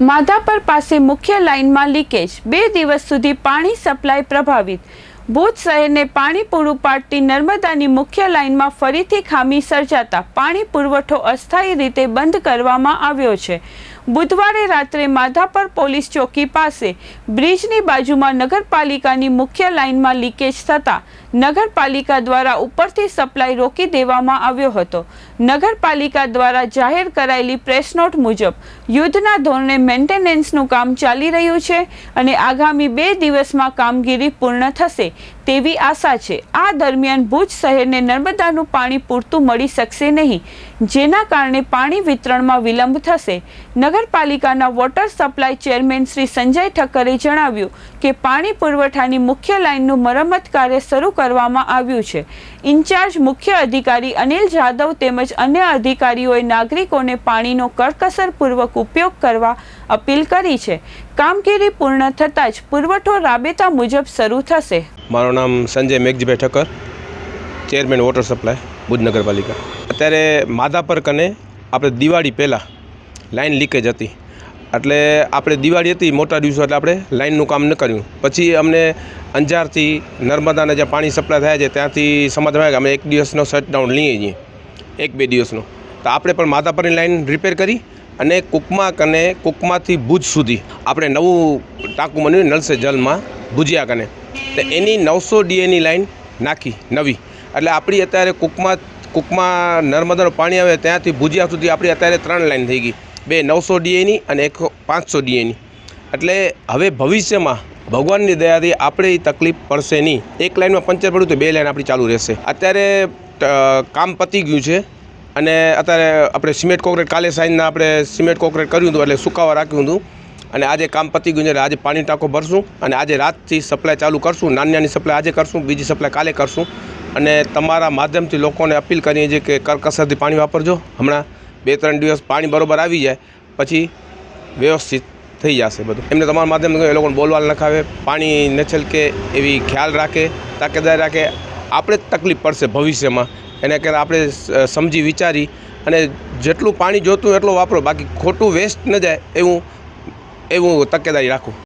માધાપર પાસે મુખ્ય લાઇનમાં લીકેજ. બે દિવસ સુધી પાણી સપ્લાય પ્રભાવિત. ભુજ શહેરને પાણી પૂરું પાડતી નર્મદાની મુખ્ય લાઇનમાં ફરીથી ખામી સર્જાતા પાણી પુરવઠો અસ્થાયી રીતે બંધ કરવામાં આવ્યો છે. બુધવારે રાત્રે માધાપર પોલીસ ચોકી પાસે બ્રિજની બાજુમાં નગરપાલિકાની મુખ્ય લાઇનમાં લીકેજ થતાં નગરપાલિકા દ્વારા ઉપરથી સપ્લાય રોકી દેવામાં આવ્યો હતો. નગરપાલિકા દ્વારા જાહેર કરાયેલી પ્રેસ મુજબ યુદ્ધના ધોરણે મેન્ટેનન્સનું કામ ચાલી રહ્યું છે અને આગામી બે દિવસમાં કામગીરી પૂર્ણ થશે તેવી આશા છે. આ દરમિયાન ભુજ શહેરને નર્મદાનું પાણી પૂરતું મળી શકશે નહીં, જેના કારણે પાણી વિતરણમાં વિલંબ થશે. નગરપાલિકાના water supply chairman Shri Sanjay ઠક્કરે જણાવ્યું કે પાણી પુરવઠાની મુખ્ય લાઇનનું મરમ્મત કાર્ય શરૂ કરવામાં આવ્યું છે. ઇન્ચાર્જ મુખ્ય અધિકારી અનિલ જાદવ તેમજ અન્ય અધિકારીઓએ નાગરિકોને પાણીનો કરકસરપૂર્વક ઉપયોગ કરવા અપીલ કરી છે. કામગીરી પૂર્ણ થતાં જ પુરવઠો રાબેતા મુજબ શરૂ થશે. મારું નામ Sanjay Meghjibhai Thakkar chairman water supply Bhuj નગરપાલિકા. અત્યારે માધાપર કને આપણે દિવાળી પહેલાં લાઇન લીકેજ હતી. એટલે આપણે દિવાળી હતી મોટા દિવસો, એટલે આપણે લાઇનનું કામ ન કર્યું. પછી અમને અંજારથી નર્મદાના જે પાણી સપ્લાય થાય છે, ત્યાંથી સમાધાન કે અમે એક દિવસનો શટડાઉન લઈએ છીએ. એક બે દિવસનો. તો આપણે પણ માધાપરની લાઇન રિપેર કરી અને કુકમાક કને કુકમાંથી ભુજ સુધી આપણે નવું ટાંકું બન્યું નળસે જલમાં ભુજિયા કને તો એની નવસો ડીએની લાઇન નાખી નવી. એટલે આપણી અત્યારે કુકમાં કુકમાં નર્મદાનું પાણી આવે ત્યાંથી ભુજિયા સુધી આપણી અત્યારે ત્રણ લાઇન થઈ ગઈ. બે નવસો ડીએની અને એક પાંચસો ડીએની. એટલે હવે ભવિષ્યમાં ભગવાનની દયાથી આપણે એ તકલીફ પડશે નહીં. એક લાઇનમાં પંચર પડ્યું તો બે લાઇન આપણી ચાલુ રહેશે. અત્યારે કામ પતી ગયું છે અને અત્યારે આપણે સિમેન્ટ કોકરેટ, કાલે સાંજના આપણે સિમેન્ટ કોકરેટ કર્યું હતું એટલે સુકાવા રાખ્યું હતું. અને આજે કામ પતી ગયું છે આજે પાણી ટાંકો ભરશું અને આજે રાતથી સપ્લાય ચાલુ કરશું નાની નાની સપ્લાય આજે કરશું, બીજી સપ્લાય કાલે કરશું. અને તમારા માધ્યમથી લોકોને અપીલ કરીએ છીએ કે કરકસરથી પાણી વાપરજો. હમણાં બે ત્રણ દિવસ પાણી બરોબર આવી જાય, પછી વ્યવસ્થિત થઈ જશે બધું. એમને તમારા માધ્યમથી એ લોકોને બોલવાલ નખાવે, પાણી ન છલકે એવી ખ્યાલ રાખે, તાકેદાર રાખે. આપણે જ તકલીફ પડશે ભવિષ્યમાં. એને કે આપણે સમજી વિચારી અને જેટલું પાણી જોતું એટલું વાપરો. બાકી ખોટું વેસ્ટ ન જાય એવું એવું તકેદારી રાખું.